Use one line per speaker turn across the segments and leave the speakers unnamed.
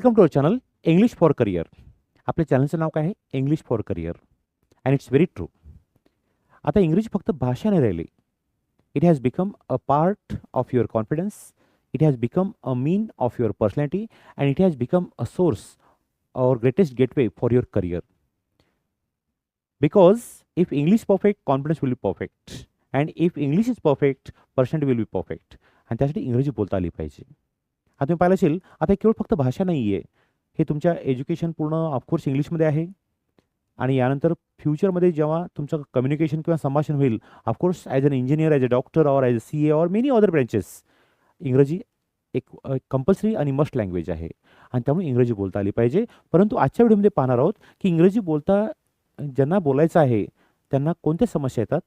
Welcome to our channel English for career आपल्या चॅनलचं नाव काय आहे? English for career and it's very true आता इंग्रजी फक्त भाषा नाही राहिली. It has become a part of your confidence it has become a mean of your personality and it has become a source or greatest gateway for your career because if English perfect confidence will be perfect and if English is perfect personality will be perfect आणि त्यासाठी इंग्रजी बोलता आली पाहिजे. आता तुम्ही पाहिलं असेल आता केवळ फक्त भाषा नाही आहे हे तुमच्या एज्युकेशन पूर्ण ऑफकोर्स इंग्लिशमध्ये आहे. आणि यानंतर फ्युचरमध्ये जेव्हा तुमचं कम्युनिकेशन किंवा संभाषण होईल of course as an engineer as a doctor or as a C A or many other branches इंग्रजी एक कंपल्सरी आणि मस्ट लँग्वेज आहे. आणि त्यामुळे इंग्रजी बोलता आली पाहिजे. परंतु आजच्या व्हिडिओमध्ये पाहणार आहोत की इंग्रजी बोलता ज्यांना बोलायचं आहे त्यांना कोणत्या समस्या येतात?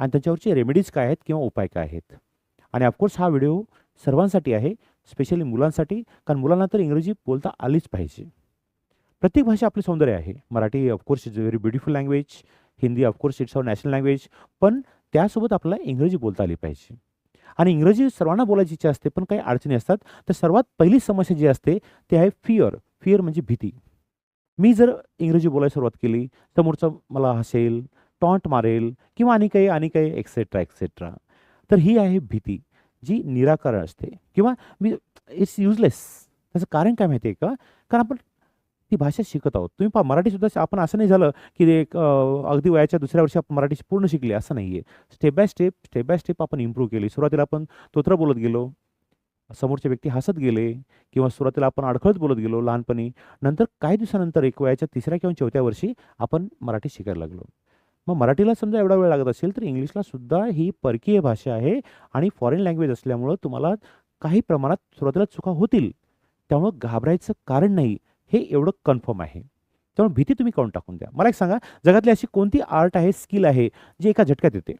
आणि त्याच्यावरचे रेमेडीज काय आहेत किंवा उपाय काय आहेत? आणि ऑफकोर्स हा व्हिडिओ सर्वांसाठी आहे. स्पेशली मुलांसाठी कारण मुलांना तर इंग्रजी बोलता आलीच पाहिजे. प्रत्येक भाषा आपली सौंदर्य आहे. Marathi of course is a very beautiful language Hindi of course it's our national language पण त्यासोबत आपल्याला इंग्रजी बोलता आली पाहिजे. आणि इंग्रजी सर्वांना बोलायची इच्छा असते पण काही अडचणी असतात. तर सर्वात पहिली समस्या जी असते ते आहे फिअर फिअर म्हणजे भीती. मी जर इंग्रजी बोलायला सुरुवात केली समोरचं मला हसेल टॉन्ट मारेल किंवा आणि काही आणि काही एक्सेट्रा एक्सेट्रा तर ही आहे भीती. जी निराकरण असते किंवा मी इट्स युजलेस त्याचं कारण काय माहिती आहे का? कारण आपण ती भाषा शिकत आहोत. तुम्ही पहा मराठीसुद्धा आपण असं नाही झालं की एक अगदी वयाच्या दुसऱ्या वर्षी आपण मराठी पूर्ण शिकली असं नाही आहे step by step step by step आपण इम्प्रूव्ह केली. सुरुवातीला आपण तोत्र बोलत गेलो. समोरचे व्यक्ती हसत गेले किंवा सुरुवातीला आपण अडखळत बोलत गेलो लहानपणी. नंतर काही दिवसानंतर एक वयाच्या तिसऱ्या किंवा चौथ्या वर्षी आपण मराठी शिकायला लागलो. मग मराठीला समजा एवढा वेळ लागत असेल तर इंग्लिशला सुद्धा ही परकीय भाषा आहे आणि फॉरेन लँग्वेज असल्यामुळं तुम्हाला काही प्रमाणात सुरुवातीला चुका होतील. त्यामुळं घाबरायचं कारण नाही. हे एवढं कन्फर्म आहे. त्यामुळे भीती तुम्ही काढून टाकून द्या. मला एक सांगा जगातली अशी कोणती आर्ट आहे स्किल आहे जी एका झटक्यात येते?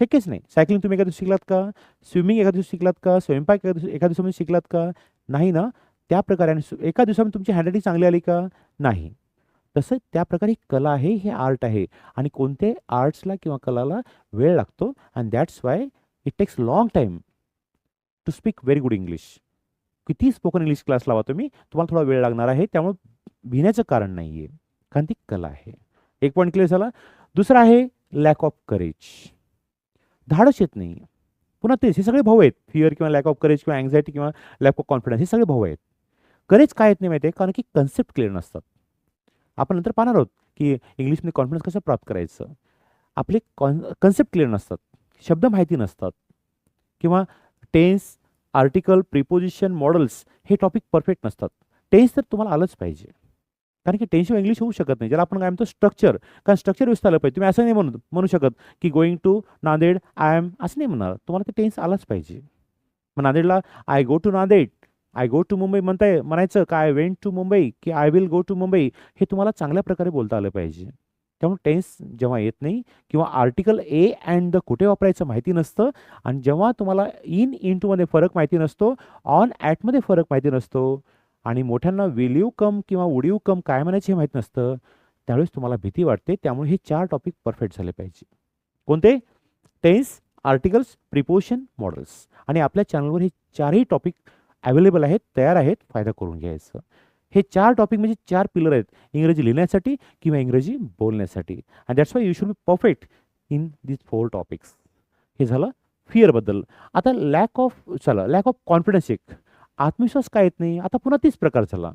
शक्यच नाही. सायकलिंग तुम्ही एका दिवशी शिकलात का? स्विमिंग एका दिवशी शिकलात का? स्वयंपाक एका दिवशी एका दिवसामध्ये शिकलात का? नाही ना? त्या प्रकारे आणि एका दिवसामध्ये तुमची हँडरायटिंग चांगली आली का? नाही. तसं त्या प्रकारे कला आहे हे आर्ट आहे. आणि कोणते आर्ट्सला किंवा कलाला वेळ लागतो and that's why it takes long time to speak very good English किती स्पोकन इंग्लिश क्लास लावा तुम्ही तुम्हाला थोडा वेळ लागणार आहे त्यामुळे भिण्याचं कारण नाही आहे कारण ती कला आहे. एक पॉईंट क्लिअर झाला? दुसरा आहे लॅक ऑफ करेज धाडस येत नाही पुन्हा तेच हे सगळे भाऊ आहेत. फिअर किंवा लॅक ऑफ करेज किंवा अँझायटी किंवा लॅक ऑफ कॉन्फिडन्स हे सगळे भाऊ आहेत. करेज काय येत नाही माहिती आहे कारण की कन्सेप्ट क्लिअर नसतात. आपण नंतर पाहणार आहोत की इंग्लिशमध्ये कॉन्फिडन्स कसं प्राप्त करायचं. आपले कॉन कन्सेप्ट क्लिअर नसतात शब्द माहिती नसतात किंवा टेन्स आर्टिकल प्रिपोजिशन मॉडल्स हे टॉपिक परफेक्ट नसतात. टेन्स तर तुम्हाला आलंच पाहिजे. कारण की टेन्शन इंग्लिश होऊ शकत नाही. ज्याला आपण काय म्हणतो स्ट्रक्चर कारण स्ट्रक्चर व्यवस्था आलं पाहिजे. तुम्ही असं नाही म्हणू म्हणू शकत की going to Nanded I am असं नाही म्हणणार. तुम्हाला ते टेन्स आलाच पाहिजे. मग नांदेडला I go to Nanded I go to Mumbai म्हणताय म्हणायचं का आय वेंट टू मुंबई की I will go to Mumbai हे तुम्हाला चांगल्या प्रकारे बोलता आलं पाहिजे. त्यामुळे टेन्स जेव्हा येत नाही किंवा आर्टिकल ए अँड द कुठे वापरायचं माहिती नसतं आणि जेव्हा तुम्हाला इन इन टूमध्ये फरक माहिती नसतो ऑन ॲटमध्ये फरक माहिती नसतो आणि मोठ्यांना विल यू कम किंवा वुड यू कम काय म्हणायचं हे माहीत नसतं त्यावेळेस तुम्हाला भीती वाटते. त्यामुळे हे चार टॉपिक परफेक्ट झाले पाहिजे. कोणते? टेन्स आर्टिकल्स प्रिपोशन मॉडल्स आणि आपल्या चॅनलवर हे चारही टॉपिक अवेलेबल आहेत तयार आहेत फायदा करून घ्यायचं. हे चार टॉपिक म्हणजे चार पिलर आहेत. इंग्रजी लिहिण्यासाठी किंवा इंग्रजी बोलण्यासाठी. And that's why you should be perfect in this four topics हे झालं फिअरबद्दल आता लॅक ऑफ चला लॅक ऑफ कॉन्फिडन्स एक. आत्मविश्वास काय येत नाही? आता पुन्हा तीच प्रकार झाला.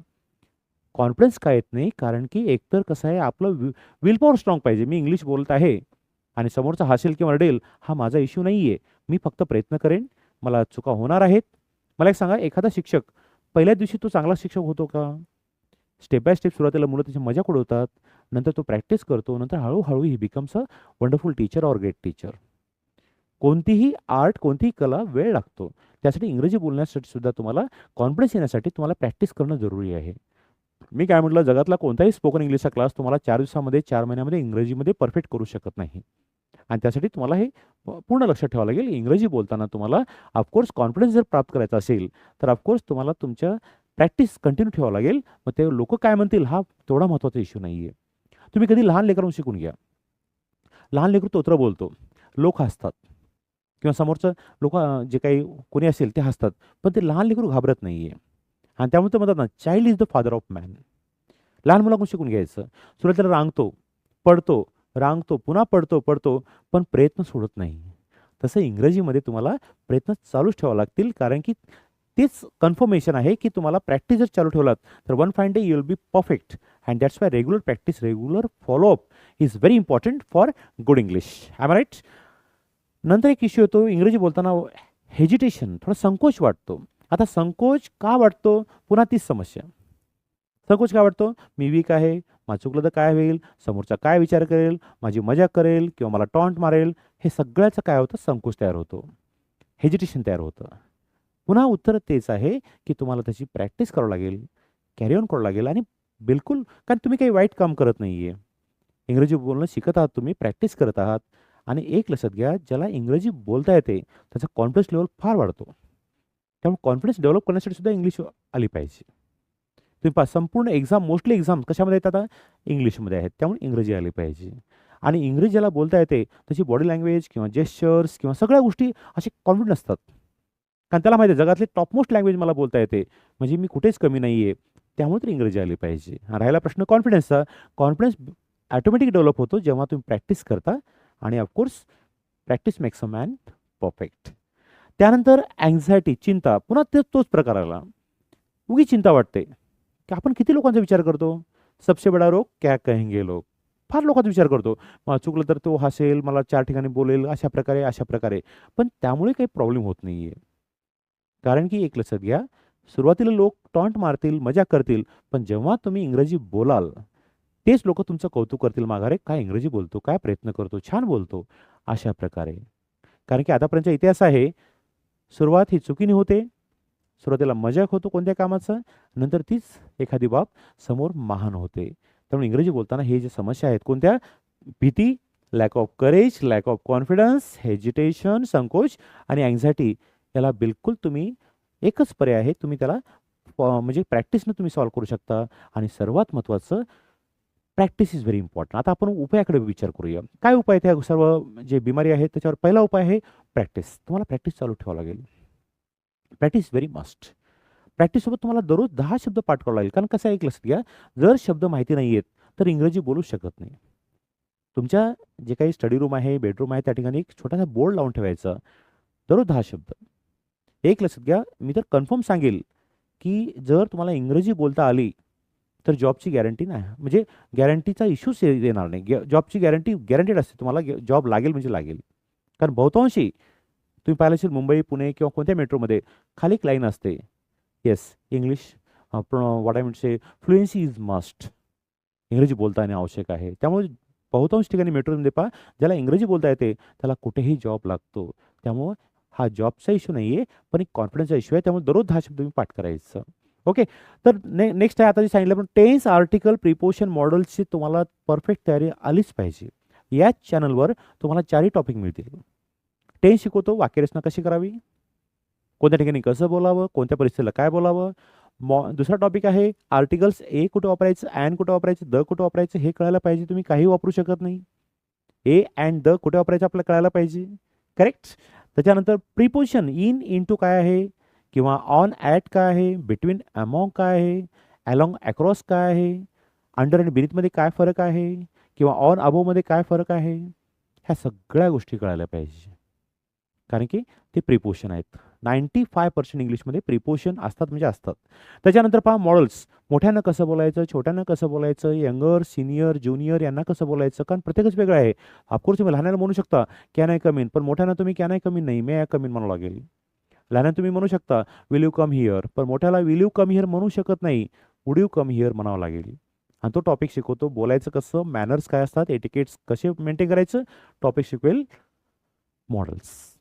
कॉन्फिडन्स काय येत नाही? कारण की एकतर कसं आहे आपलं विल पॉवर स्ट्रॉंग पाहिजे. मी इंग्लिश बोलत आहे आणि समोरचा हसेल किंवा रडेल हा माझा इश्यू नाही आहे मी फक्त प्रयत्न करेन. मला चुका होणार आहेत. मला एक सांगा एखादा शिक्षक पहिल्या दिवशी तो चांगला शिक्षक होतो का? स्टेप बाय स्टेप सुरुवातीला मुलं त्याची मजा उडवतात नंतर तो प्रॅक्टिस करतो नंतर हळूहळू he becomes a wonderful teacher or great teacher कोणतीही आर्ट कोणतीही कला वेळ लागतो. त्यासाठी इंग्रजी बोलण्यासाठी सुद्धा तुम्हाला कॉन्फिडन्स येण्यासाठी तुम्हाला प्रॅक्टिस करणं जरुरी आहे. मी काय म्हटलं जगातला कोणताही स्पोकन इंग्लिशचा क्लास तुम्हाला चार दिवसामध्ये चार महिन्यामध्ये इंग्रजीमध्ये परफेक्ट करू शकत नाही. आणि त्यासाठी तुम्हाला हे पूर्ण लक्षात ठेवावं लागेल. इंग्रजी बोलताना तुम्हाला ऑफकोर्स कॉन्फिडन्स जर प्राप्त करायचा असेल तर ऑफकोर्स तुम्हाला तुमच्या प्रॅक्टिस कंटिन्यू ठेवावं लागेल. मग ते लोक काय म्हणतील? हा तेवढा महत्त्वाचा इश्यू नाही आहे तुम्ही कधी लहान लेकरांना शिकून घ्या. लहान लेकरू तोत्र बोलतो. लोक हसतात. किंवा समोरचं लोक जे काही कोणी असेल ते हसतात. पण ते लहान लेकरू घाबरत नाही आहे आणि त्यामुळे ते म्हणतात ना child is the father of man लहान मुलाकडून शिकून घ्यायचं. सुरुवातीला रांगतो पडतो रांगतो पुन्हा पडतो पडतो पण प्रयत्न सोडत नाही. तसं इंग्रजीमध्ये तुम्हाला प्रयत्न चालूच ठेवावे लागतील कारण की तेच कन्फर्मेशन आहे की तुम्हाला प्रॅक्टिस जर चालू ठेवलात तर one fine day you will be perfect and that's why regular practice regular followup is very important for good English I right नंतर एक इश्यू येतो इंग्रजी बोलताना हेजिटेशन थोडा संकोच वाटतो. आता संकोच का वाटतो? पुन्हा तीच समस्या. संकोच का वाटतो मी वीक आहे माझं चुकलं तर काय होईल? समोरचा काय विचार करेल? माझी मजा करेल? किंवा मला टॉन्ट मारेल? हे सगळ्याचं काय होतं? संकोच तयार होतो. हेजिटेशन तयार होतं. पुन्हा उत्तर तेच आहे की तुम्हाला त्याची प्रॅक्टिस करावं लागेल. कॅरी ऑन करावं लागेल. आणि बिलकुल कारण तुम्ही काही वाईट काम करत नाही आहे इंग्रजी बोलणं शिकत आहात तुम्ही प्रॅक्टिस करत आहात. आणि एक लक्षात घ्या ज्याला इंग्रजी बोलता येते त्याचा कॉन्फिडन्स लेवल फार वाढतो. त्यामुळे कॉन्फिडन्स डेव्हलप करण्यासाठी सुद्धा इंग्लिश आली पाहिजे. तुम्ही पहा संपूर्ण एक्झाम मोस्टली एक्झाम कशामध्ये येतात? आता इंग्लिशमध्ये आहेत. त्यामुळे इंग्रजी आली पाहिजे. आणि इंग्रजी ज्याला बोलता येते त्याची बॉडी लँग्वेज किंवा जेस्चर्स किंवा सगळ्या गोष्टी असे कॉन्फिडंट असतात. कारण त्याला माहिती आहे जगातली टॉपमोस्ट लँग्वेज मला बोलता येते. म्हणजे मी कुठेच कमी नाही आहे त्यामुळे तर इंग्रजी आली पाहिजे. राहिला प्रश्न कॉन्फिडन्सचा कॉन्फिडन्स ॲटोमॅटिक डेव्हलप होतो जेव्हा तुम्ही प्रॅक्टिस करता. आणि of course practice makes a man perfect त्यानंतर अँझायटी चिंता. पुन्हा ते तोच प्रकार आला. उगी चिंता वाटते. की आपण किती लोकांचा विचार करतो? सबसे बडा रोग क्या कहेंगे लोक? फार लोकांचा विचार करतो. मला चुकलं तर तो हसेल मला चार ठिकाणी बोलेल अशा प्रकारे अशा प्रकारे. पण त्यामुळे काही प्रॉब्लेम होत नाही आहे कारण की एक लक्षात घ्या सुरुवातीला लोक टॉन्ट मारतील मजा करतील पण जेव्हा तुम्ही इंग्रजी बोलाल तेच लोक तुमचं कौतुक करतील. माघारे काय इंग्रजी बोलतो? काय प्रयत्न करतो? छान बोलतो. अशा प्रकारे. कारण की आतापर्यंतचा इतिहास आहे सुरुवात ही चुकीने होते सुरुवातीला मजाक होतो कोणत्या कामाचं? नंतर तीच एखादी बाब समोर महान होते. त्यामुळे इंग्रजी बोलताना हे जे समस्या आहेत कोणत्या? भीती lack of courage lack of confidence hesitation संकोच आणि अँझायटी याला बिलकुल तुम्ही एकच पर्याय आहे. तुम्ही त्याला म्हणजे प्रॅक्टिसनं तुम्ही सॉल्व्ह करू शकता. आणि सर्वात महत्त्वाचं प्रॅक्टिस इज व्हेरी इम्पॉर्टंट आता आपण उपायाकडे विचार करूया. काय उपाय त्या सर्व जे बिमारी आहेत त्याच्यावर पहिला उपाय आहे प्रॅक्टिस तुम्हाला प्रॅक्टिस चालू ठेवावं लागेल. प्रॅक्टिस व्हेरी मस्ट प्रॅक्टिससोबत तुम्हाला दररोज दहा शब्द पाठ करावा लागेल. कारण कसं एक लक्षात घ्या जर शब्द माहिती नाही आहेत तर इंग्रजी बोलू शकत नाही. तुमच्या जे काही स्टडी रूम आहे बेडरूम आहे त्या ठिकाणी एक छोटासा बोर्ड लावून ठेवायचा. दररोज दहा शब्द. एक लक्षात घ्या मी तर कन्फर्म सांगेल की जर तुम्हाला इंग्रजी बोलता आली तर जॉबची गॅरंटी नाही. म्हणजे गॅरंटीचा इश्यूच येणार नाही. जॉबची गॅरंटी गॅरंटीड असते. तुम्हाला जॉब लागेल म्हणजे लागेल. कारण बहुतांशी तुम्ही पाहिलं असेल मुंबई पुणे किंवा कोणत्या मेट्रोमध्ये खाली एक लाईन असते. Yes English what I say fluency is must इंग्रजी बोलता येणे आवश्यक आहे. त्यामुळे बहुतांश ठिकाणी मेट्रोमध्ये पहा ज्याला इंग्रजी बोलता येते त्याला कुठेही जॉब लागतो. त्यामुळं हा जॉबचा इश्यू नाही आहे पण एक कॉन्फिडन्सचा इश्यू आहे. त्यामुळे दररोज दहा शब्द तुम्ही पाठ करायचं. ओके तर ने नेक्स्ट आहे आता जे सांगितलं पण टेन्स आर्टिकल प्रिपोशन मॉडेलची तुम्हाला परफेक्ट तयारी आलीच पाहिजे. याच चॅनलवर तुम्हाला चारही टॉपिक मिळतील. टेन्स शिकवतो. वाक्यरचना कशी करावी? कोणत्या ठिकाणी कसं बोलावं? कोणत्या परिस्थितीला काय बोलावं? मॉ दुसरा टॉपिक आहे आर्टिकल्स ए कुठं वापरायचं अँड कुठं वापरायचं? द कुठं वापरायचं? हे कळायला पाहिजे. तुम्ही काही वापरू शकत नाही. ए अँड द कुठे वापरायचं आपल्याला कळायला पाहिजे. करेक्ट त्याच्यानंतर प्रिपोजिशन इन इन टू काय आहे? किंवा ऑन ॲट काय आहे? बिटवीन अमॉंग काय आहे? अलॉंग अक्रॉस काय आहे? अंडर आणि बिनिथमध्ये काय फरक आहे? किंवा ऑन अबोमध्ये काय फरक आहे? ह्या सगळ्या गोष्टी कळायला पाहिजे. कारण की ते प्रिपोशन आहेत. नाईन्टी फाय पर्सेंट इंग्लिशमध्ये प्रिपोशन असतात म्हणजे असतात. त्याच्यानंतर पहा मॉडल्स मोठ्यानं कसं बोलायचं छोट्यानं कसं बोलायचं यंगर सिनियर ज्युनियर यांना कसं बोलायचं? कारण प्रत्येकच वेगळं आहे. ऑफकोर्स तुम्ही लहानाला म्हणू शकता कॅन आय कमीन पण मोठ्यानं तुम्ही कॅन आय कमीन नाही मे आय कमीन म्हणावं लागेल. लहान तुम्ही म्हणू शकता विल यू कम हिअर पण मोठ्याला विल यू कम हिअर म्हणू शकत नाही. वुड यू कम हिअर म्हणावं लागेल. आणि तो टॉपिक शिकवतो. बोलायचं कसं? मॅनर्स काय असतात? एटिकेट्स कसे मेंटेन करायचं? टॉपिक शिकवेल मॉडेल्स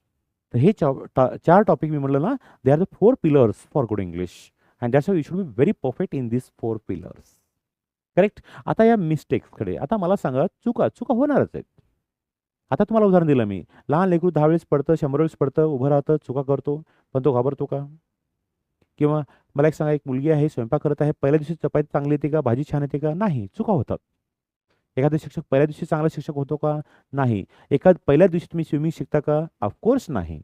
तर हे चार टॉपिक मी म्हटलं ना they are the four pillars for good English and that's you should be very perfect in this four pillars correct आता या मिस्टेक्सकडे आता मला सांगा चुका चुका होणारच आहेत. आता तुम्हाला उदाहरण दिलं मी. लहान लेकरू दहा वेळेस पडतं शंभर वेळेस पडतं उभं राहतं चुका करतो पण तो घाबरतो का? किंवा मला एक सांगा एक मुलगी आहे स्वयंपाक करत आहे पहिल्या दिवशी चपाती चांगली येते का भाजी छान येते का? नाही चुका होतात. एखादा शिक्षक पहिल्या दिवशी चांगला शिक्षक होतो का नाही? एखाद पहिल्या दिवशी तुम्ही स्विमिंग शिकता का? ऑफकोर्स नाही.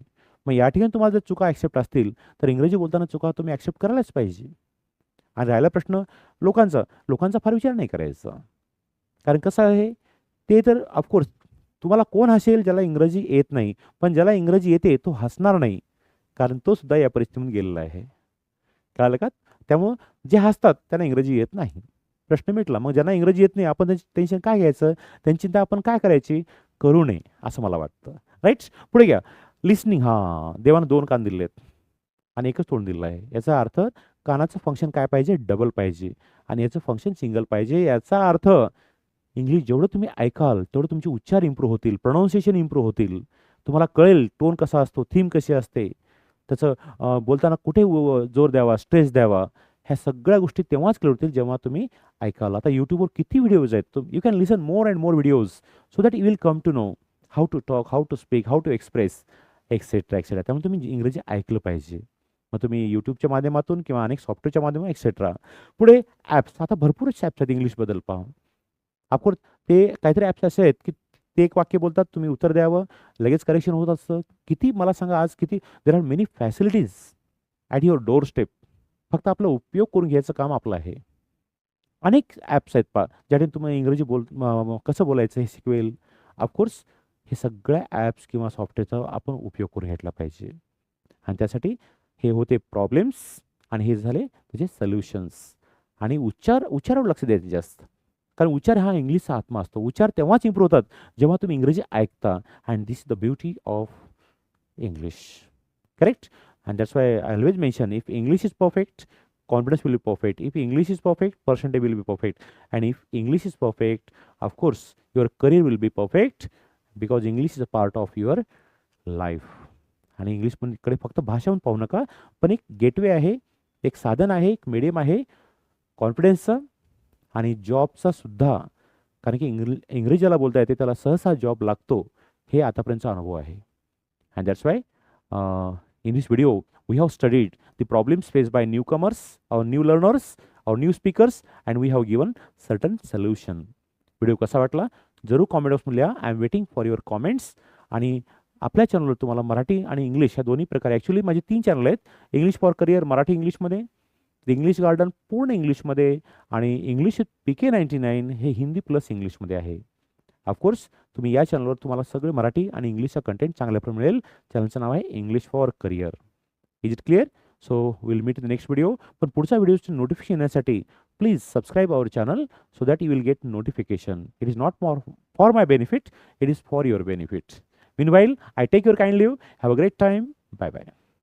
मग या ठिकाणी तुम्हाला जर चुका ॲक्सेप्ट असतील तर इंग्रजी बोलताना चुका तुम्ही ॲक्सेप्ट करायलाच पाहिजे. आणि राहिला प्रश्न लोकांचा लोकांचा फार विचार नाही करायचा. कारण कसं आहे ते तर ऑफकोर्स तुम्हाला कोण हसेल ज्याला इंग्रजी येत नाही पण ज्याला इंग्रजी येते तो हसणार नाही. कारण तो सुद्धा या परिस्थितीतून गेलेला आहे. कळालं का? त्यामुळं जे हसतात त्यांना इंग्रजी येत नाही. प्रश्न मिटला. मग ज्यांना इंग्रजी येत नाही आपण त्यांची टेन्शन काय घ्यायचं? त्यांची चिंता आपण काय करायची? करू नये असं मला वाटतं. राईट पुढे घ्या. लिस्निंग हां. देवानं दोन कान दिले आहेत. आणि एकच तोंड दिलं आहे. याचा अर्थ कानाचं फंक्शन काय पाहिजे? डबल पाहिजे. आणि याचं फंक्शन सिंगल पाहिजे. याचा अर्थ इंग्लिश जेवढं तुम्ही ऐकाल तेवढं तुमचे उच्चार इम्प्रूव्ह होतील प्रोनाऊन्सिएशन इम्प्रूव्ह होतील. तुम्हाला कळेल टोन कसा असतो थीम कशी असते. त्याचं बोलताना कुठे जोर द्यावा स्ट्रेस द्यावा. ह्या सगळ्या गोष्टी तेव्हाच क्लिअर होतील जेव्हा तुम्ही ऐकाल. आता यूट्यूबवर किती व्हिडिओज आहेत? You can listen more and more videos so that you will come to know how to talk how to speak how to express etcetera etcetera त्यामुळे तुम्ही इंग्रजी ऐकलं पाहिजे. मग तुम्ही यूट्यूबच्या माध्यमातून किंवा अनेक सॉफ्टवेअरच्या माध्यमातून एक्सेट्रा पुढे ॲप्स आता भरपूरच ॲप्स आहेत इंग्लिशबद्दल पहा आपण ते काहीतरी ॲप्स असे आहेत की ते एक वाक्य बोलतात तुम्ही उत्तर द्यावं लगेच करेक्शन होत असतं. किती मला सांगा आज किती there are many facilities at your door step फक्त आपला उपयोग करून घ्यायचं काम आपलं आहे. अनेक ॲप्स आहेत पा ज्याने तुम्ही इंग्रजी बोल कसं बोलायचं हे शिकवेल. ऑफकोर्स हे सगळ्या ॲप्स किंवा सॉफ्टवेअरचा आपण उपयोग करून घेतला पाहिजे. आणि त्यासाठी हे होते प्रॉब्लेम्स आणि हे झाले म्हणजे त्याचे सोल्युशन्स आणि उच्चार उच्चारावर लक्ष द्यायचे जास्त. कारण उच्चार हा इंग्लिशचा आत्मा असतो. उच्चार तेव्हाच इम्प्रूव्ह होतात जेव्हा तुम्ही इंग्रजी ऐकता. And this the beauty of English correct And that's why I always mention if English is perfect confidence will be perfect. If English is perfect, percentage will be perfect. And if English is perfect, of course, your career will be perfect because English is a part of your life. आणि English पण इकडे फक्त भाषा म्हणून पाहू नका पण एक गेटवे आहे एक साधन आहे एक मीडियम आहे कॉन्फिडन्सचं आणि जॉबचा सुद्धा कारण की इंग्र इंग्रजीला बोलता येते त्याला सहसा जॉब लागतो हे आतापर्यंतचा अनुभव आहे and that's why in this video we have studied the problems faced by newcomers or new learners or new speakers and we have given certain solution. Video कसा वाटला? जरूर कॉमेंट बॉक्समध्ये लिहा. I am waiting for your comments आणि आपल्या चॅनलवर तुम्हाला मराठी आणि इंग्लिश या दोन्ही प्रकारे ॲक्च्युली माझे तीन चॅनल आहेत. इंग्लिश फॉर करिअर मराठी इंग्लिशमध्ये इंग्लिश गार्डन पूर्ण इंग्लिशमध्ये आणि English P K ninety nine हे हिंदी प्लस इंग्लिशमध्ये आहे. ऑफकोर्स तुम्ही या चॅनलवर तुम्हाला सगळे मराठी आणि इंग्लिशचा कंटेंट चांगल्याप्रमाणे मिळेल. चॅनलचं नाव आहे English for career is it clear so will meet the next video पण पुढच्या व्हिडिओचे नोटिफिकेशन येण्यासाठी please subscribe our channel so that you will get notification it is not more for my benefit it is for your benefit meanwhile I take your kind leave have a great time bye bye